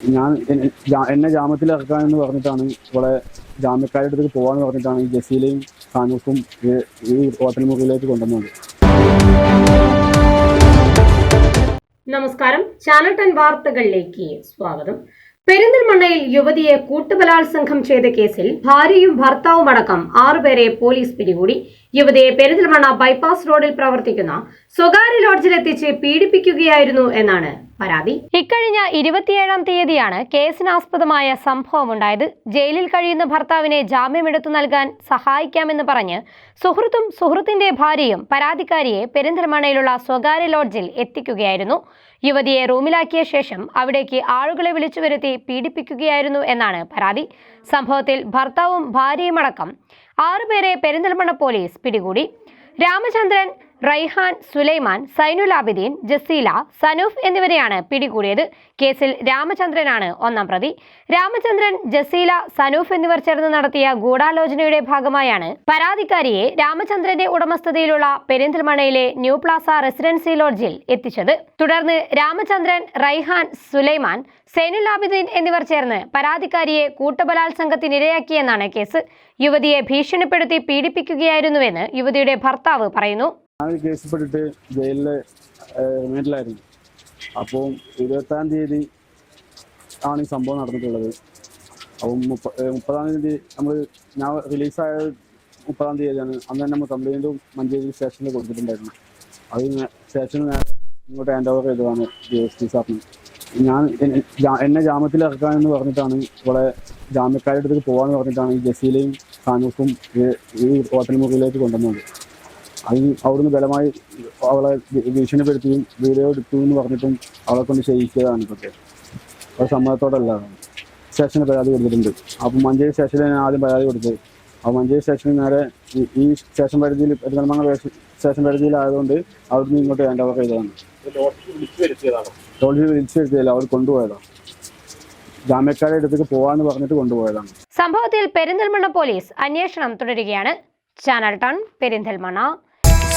ഞാൻ എന്നെ എന്ന് ജാമ്യത്തിൽ ഇറക്കാമെന്ന് പറഞ്ഞിട്ടാണ് ഇവിടെ ജാമ്യക്കാരുടെ അടുത്തേക്ക് പോകാന്ന് പറഞ്ഞിട്ടാണ് ഈ ജസീലയും സാനൂസും ഈ ഹോട്ടൽ മുറിയിലേക്ക് കൊണ്ടുവന്നത്. നമസ്കാരം. ചാനൽ ടെൻ വാർത്തകളിലേക്ക് സ്വാഗതം. പെരിന്തൽമണ്ണയിൽ യുവതിയെ കൂട്ടുബലാത്സംഗം ചെയ്ത കേസിൽ ഭാര്യയും ഭർത്താവും അടക്കം ആറുപേരെ പോലീസ് പിടികൂടി. യുവതിയെ പെരിന്തൽമണ്ണ ബൈപ്പാസ് റോഡിൽ പ്രവർത്തിക്കുന്ന സ്വകാര്യ ലോഡ്ജിലെത്തിച്ച് പീഡിപ്പിക്കുകയായിരുന്നു എന്നാണ് പരാതി. ഇക്കഴിഞ്ഞ ഇരുപത്തിയേഴാം തീയതിയാണ് കേസിനാസ്പദമായ സംഭവമുണ്ടായത്. ജയിലിൽ കഴിയുന്ന ഭർത്താവിനെ ജാമ്യമെടുത്തു നൽകാൻ സഹായിക്കാമെന്ന് പറഞ്ഞ് സുഹൃത്തും സുഹൃത്തിന്റെ ഭാര്യയും പരാതിക്കാരിയെ പെരിന്തൽമണയിലുള്ള സ്വകാര്യ ലോഡ്ജിൽ എത്തിക്കുകയായിരുന്നു. യുവതിയെ റൂമിലാക്കിയ ശേഷം അവിടേക്ക് ആളുകളെ വിളിച്ചു വരുത്തി പീഡിപ്പിക്കുകയായിരുന്നു എന്നാണ് പരാതി. സംഭവത്തിൽ ഭർത്താവും ഭാര്യയുമടക്കം ആറുപേരെ പെരിന്തൽമണ്ണ പോലീസ് പിടികൂടി. രാമചന്ദ്രൻ റൈഹാൻ സുലൈമാൻ സൈനുൽ ആബിദീൻ ജസീല സനൂഫ് എന്നിവരെയാണ് പിടികൂടിയത്. കേസിൽ രാമചന്ദ്രനാണ് ഒന്നാം പ്രതി. രാമചന്ദ്രൻ ജസീല സനൂഫ് എന്നിവർ ചേർന്ന് നടത്തിയ ഗൂഢാലോചനയുടെ ഭാഗമായാണ് പരാതിക്കാരിയെ രാമചന്ദ്രന്റെ ഉടമസ്ഥതയിലുള്ള പെരിന്തൽമണയിലെ ന്യൂ പ്ലാസ റെസിഡൻസി ലോഡ്ജിൽ എത്തിച്ചത്. തുടർന്ന് രാമചന്ദ്രൻ റൈഹാൻ സുലൈമാൻ സൈനുൽ ആബിദീൻ എന്നിവർ ചേർന്ന് പരാതിക്കാരിയെ കൂട്ടബലാത്സംഗത്തിനിരയാക്കിയെന്നാണ് കേസ്. യുവതിയെ ഭീഷണിപ്പെടുത്തി പീഡിപ്പിക്കുകയായിരുന്നുവെന്ന് യുവതിയുടെ ഭർത്താവ് പറയുന്നു. ഞാൻ കേസിൽപ്പെട്ടിട്ട് ജയിലിൽ റിമാൻഡിലായിരുന്നു അപ്പോൾ ഇരുപത്താം തീയതി ആണ് ഈ സംഭവം നടന്നിട്ടുള്ളത്. അപ്പം മുപ്പ മുപ്പതാം തീയതി നമ്മൾ ഞാൻ റിലീസായ മുപ്പതാം തീയതിയാണ്. അന്ന് തന്നെ നമ്മൾ കംപ്ലൈന്റും മഞ്ചേരി സ്റ്റേഷനിൽ കൊടുത്തിട്ടുണ്ടായിരുന്നു. അത് സ്റ്റേഷനിൽ ഞാൻ ഇങ്ങോട്ട് ഹാൻഡ് ഓവർ ചെയ്തതാണ് ജി എസ് ടി സാറിന് ഞാൻ എന്നെ ജാമ്യത്തിൽ ഇറക്കാമെന്ന് പറഞ്ഞിട്ടാണ് ഇവിടെ ജാമ്യക്കാരുടെ അടുത്തേക്ക് പോകാമെന്ന് പറഞ്ഞിട്ടാണ് ഈ ജസീലയും സാനൂസും ഈ ഹോട്ടൽ മുറിയിലേക്ക് കൊണ്ടുവന്നത്. അത് അവിടുന്ന് ബലമായി അവളെ ഭീഷണിപ്പെടുത്തിയും വീഡിയോ എടുത്തു എന്ന് പറഞ്ഞിട്ടും അവളെ കൊണ്ട് ചെയ്യിച്ചതാണ് ഇതൊക്കെ. അത് സമ്മതത്തോടല്ല. സ്റ്റേഷനിൽ പരാതി കൊടുത്തിട്ടുണ്ട്. അപ്പം മഞ്ചേരി സ്റ്റേഷനിൽ ഞാൻ ആദ്യം പരാതി കൊടുത്തത് അപ്പോൾ മഞ്ചേരി സ്റ്റേഷനിൽ നേരെ ഈ- സ്റ്റേഷൻ പരിധിയിൽ പെരുന്തൽമണ്ണ സ്റ്റേഷൻ പരിധിയിലായതുകൊണ്ട് അവിടുന്ന് ഇങ്ങോട്ട് ഹാൻഡ് ഓവർ ചെയ്തതാണ്. ടോൾജി വിളിച്ചു വരുത്തിയല്ല അവർ കൊണ്ടുപോയതാണ് ജാമ്യക്കാരെ അടുത്തേക്ക് പോവാന്ന് പറഞ്ഞിട്ട് കൊണ്ടുപോയതാണ്. സംഭവത്തിൽ പെരിന്തൽമണ്ണ പോലീസ് അന്വേഷണം തുടരുകയാണ്. ചാനൽ ടൺ പെരിന്തൽമണ്ണ.